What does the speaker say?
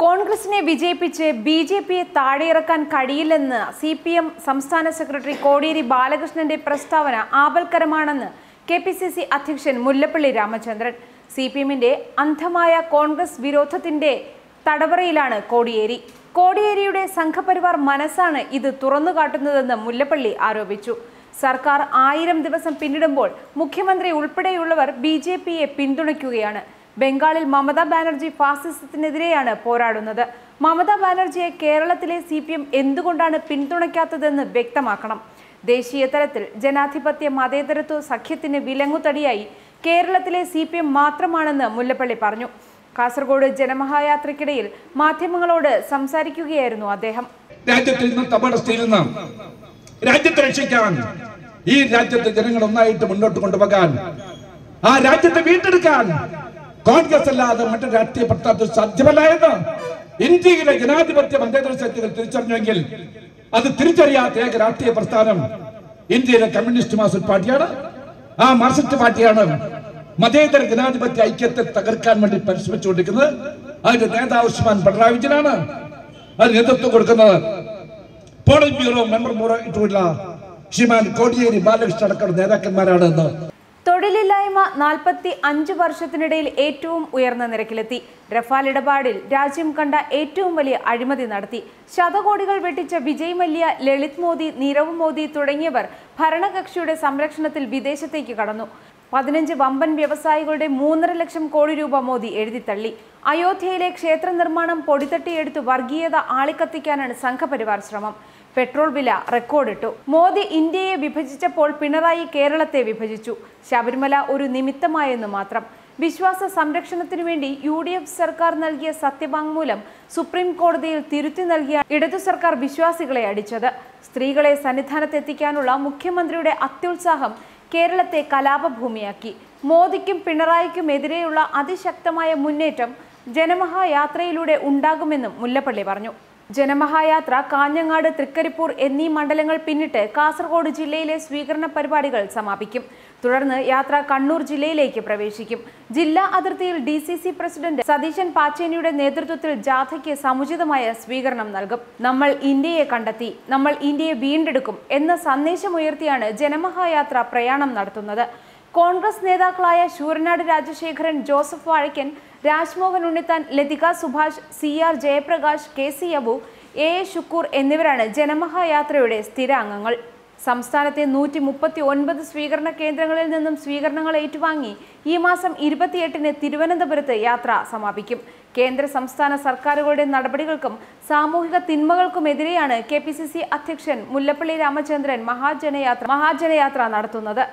കോൺഗ്രസിനെ വിജയിപ്പിച്ച് B J പിയെ താഴെയിറക്കാൻ കഴിയില്ലെന്ന് സി പി എം സംസ്ഥാന സെക്രട്ടറി കോടിയേരി ബാലകൃഷ്ണന്റെ പ്രസ്താവന ആപൽക്കരമാണെന്ന് കെ പി സി സി അധ്യക്ഷൻ മുല്ലപ്പള്ളി രാമചന്ദ്രൻ. സി പി എമ്മിന്റെ അന്ധമായ കോൺഗ്രസ് വിരോധത്തിന്റെ തടവറയിലാണ് കോടിയേരി. കോടിയേരിയുടെ സംഘപരിവാർ മനസ്സാണ് ഇത് തുറന്നു കാട്ടുന്നതെന്ന് മുല്ലപ്പള്ളി ആരോപിച്ചു. സർക്കാർ ആയിരം ദിവസം പിന്നിടുമ്പോൾ മുഖ്യമന്ത്രി ഉൾപ്പെടെയുള്ളവർ ബി ജെ പിയെ പിന്തുണയ്ക്കുകയാണ്. ബംഗാളിൽ മമതാ ബാനർജി ഫാസിസത്തിനെതിരെയാണ് പോരാടുന്നത്. മമതാ ബാനർജിയെ കേരളത്തിലെ സി പി എം എന്തുകൊണ്ടാണ് പിന്തുണയ്ക്കാത്തതെന്ന് വ്യക്തമാക്കണം. ദേശീയ തലത്തിൽ ജനാധിപത്യ മതേതരത്വ സഖ്യത്തിന് വിലങ്ങുതടിയായി കേരളത്തിലെ സി പി എം മാത്രമാണെന്ന് മുല്ലപ്പള്ളി പറഞ്ഞു. കാസർഗോഡ് ജനമഹായാത്രയ്ക്കിടയിൽ മാധ്യമങ്ങളോട് സംസാരിക്കുകയായിരുന്നു അദ്ദേഹം. രാജ്യത്തിൽ നിന്ന് തപടസ്ഥയിൽ നിന്ന് രാജ്യത്തെ രക്ഷിക്കാൻ ഈ രാജ്യത്തെ ജനങ്ങൾ ഒന്നായിട്ട് മുന്നോട്ട് കൊണ്ടുപോകാൻ ആ രാജ്യത്തെ വീണ്ടെടുക്കാൻ കോൺഗ്രസ് അല്ലാതെ മറ്റു രാഷ്ട്രീയ പ്രസ്ഥാനത്തിൽ സാധ്യമല്ല എന്ന് ഇന്ത്യയിലെ ജനാധിപത്യ മതേതര ശക്തികൾ തിരിച്ചറിഞ്ഞെങ്കിൽ അത് തിരിച്ചറിയാത്ത ഏക രാഷ്ട്രീയ പ്രസ്ഥാനം ഇന്ത്യയിലെ കമ്മ്യൂണിസ്റ്റ് മാർസിസ്റ്റ് പാർട്ടിയാണ്. ആ മാർസിസ്റ്റ് പാർട്ടിയാണ് മതേതര ജനാധിപത്യ ഐക്യത്തെ തകർക്കാൻ വേണ്ടി പരിശ്രമിച്ചുകൊണ്ടിരിക്കുന്നത്. അതിന്റെ നേതാവ് ഉസ്മാൻ പിണറായി വിജയനാണ്. അത് നേതൃത്വം കൊടുക്കുന്നത് പോളിറ്റ് ബ്യൂറോ മെമ്പർ ആയിട്ടുള്ള ശ്രീമാൻ കോടിയേരി ബാലകൃഷ്ണൻ അടക്കം നേതാക്കന്മാരാണ് എന്ന് തൊഴിലില്ലായ്മ നാൽപ്പത്തി അഞ്ച് വർഷത്തിനിടയിൽ ഏറ്റവും ഉയർന്ന നിരക്കിലെത്തി. റഫാൽ ഇടപാടിൽ രാജ്യം കണ്ട ഏറ്റവും വലിയ അഴിമതി നടത്തി. ശതകോടികൾ വെട്ടിച്ച വിജയ് മല്യ ലളിത് മോദി നീരവ് മോദി തുടങ്ങിയവർ ഭരണകക്ഷിയുടെ സംരക്ഷണത്തിൽ വിദേശത്തേക്ക് കടന്നു. പതിനഞ്ച് വമ്പൻ വ്യവസായികളുടെ മൂന്നര ലക്ഷം കോടി രൂപ മോദി എഴുതിത്തള്ളി. അയോധ്യയിലെ ക്ഷേത്ര നിർമ്മാണം പൊടിത്തട്ടിയെടുത്ത് വർഗീയത ആളിക്കത്തിക്കാനാണ് സംഘപരിവാർ ശ്രമം. പെട്രോൾ വില റെക്കോർഡിട്ടു. മോദി ഇന്ത്യയെ വിഭജിച്ചപ്പോൾ പിണറായി കേരളത്തെ വിഭജിച്ചു. ശബരിമല ഒരു നിമിത്തമായെന്ന് മാത്രം. വിശ്വാസ സംരക്ഷണത്തിനു വേണ്ടി യു ഡി എഫ് സർക്കാർ നൽകിയ സത്യവാങ്മൂലം സുപ്രീം കോടതിയിൽ തിരുത്തി നൽകിയ ഇടതു സർക്കാർ വിശ്വാസികളെ അടിച്ചത്. സ്ത്രീകളെ സന്നിധാനത്തെത്തിക്കാനുള്ള മുഖ്യമന്ത്രിയുടെ അത്യുത്സാഹം കേരളത്തെ കലാപഭൂമിയാക്കി. മോദിക്കും പിണറായിക്കും എതിരെയുള്ള അതിശക്തമായ മുന്നേറ്റം ജനമഹായാത്രയിലൂടെ ഉണ്ടാകുമെന്നും മുല്ലപ്പള്ളി പറഞ്ഞു. ജനമഹായാത്ര കാഞ്ഞങ്ങാട് തൃക്കരിപ്പൂർ എന്നീ മണ്ഡലങ്ങൾ പിന്നിട്ട് കാസർഗോഡ് ജില്ലയിലെ സ്വീകരണ പരിപാടികൾ സമാപിക്കും. തുടർന്ന് യാത്ര കണ്ണൂർ ജില്ലയിലേക്ക് പ്രവേശിക്കും. ജില്ലാ അതിർത്തിയിൽ D C C president Satheesan പാച്ചേനിയുടെ നേതൃത്വത്തിൽ ജാഥയ്ക്ക് സമുചിതമായ സ്വീകരണം നൽകും. നമ്മൾ ഇന്ത്യയെ കണ്ടെത്തി നമ്മൾ ഇന്ത്യയെ വീണ്ടെടുക്കും എന്ന സന്ദേശമുയർത്തിയാണ് ജനമഹായാത്ര പ്രയാണം നടത്തുന്നത്. കോൺഗ്രസ് നേതാക്കളായ Sooranad Rajasekharan Joseph Vazhakkan Rajmohan Unnithan Lathika Subhash C R Jayaprakash K C Abu A A Shukoor എന്നിവരാണ് ജനമഹായാത്രയുടെ സ്ഥിര അംഗങ്ങൾ സംസ്ഥാനത്തെ നൂറ്റി മുപ്പത്തി ഒൻപത് സ്വീകരണ കേന്ദ്രങ്ങളിൽ നിന്നും സ്വീകരണങ്ങൾ ഏറ്റുവാങ്ങി ഈ മാസം ഇരുപത്തിയെട്ടിന് തിരുവനന്തപുരത്ത് യാത്ര സമാപിക്കും. കേന്ദ്ര സംസ്ഥാന സർക്കാരുകളുടെ നടപടികൾക്കും സാമൂഹിക തിന്മകൾക്കുമെതിരെയാണ് കെ പി സി സി അധ്യക്ഷൻ മുല്ലപ്പള്ളി രാമചന്ദ്രൻ മഹാജനയാത്ര മഹാജനയാത്ര നടത്തുന്നത്.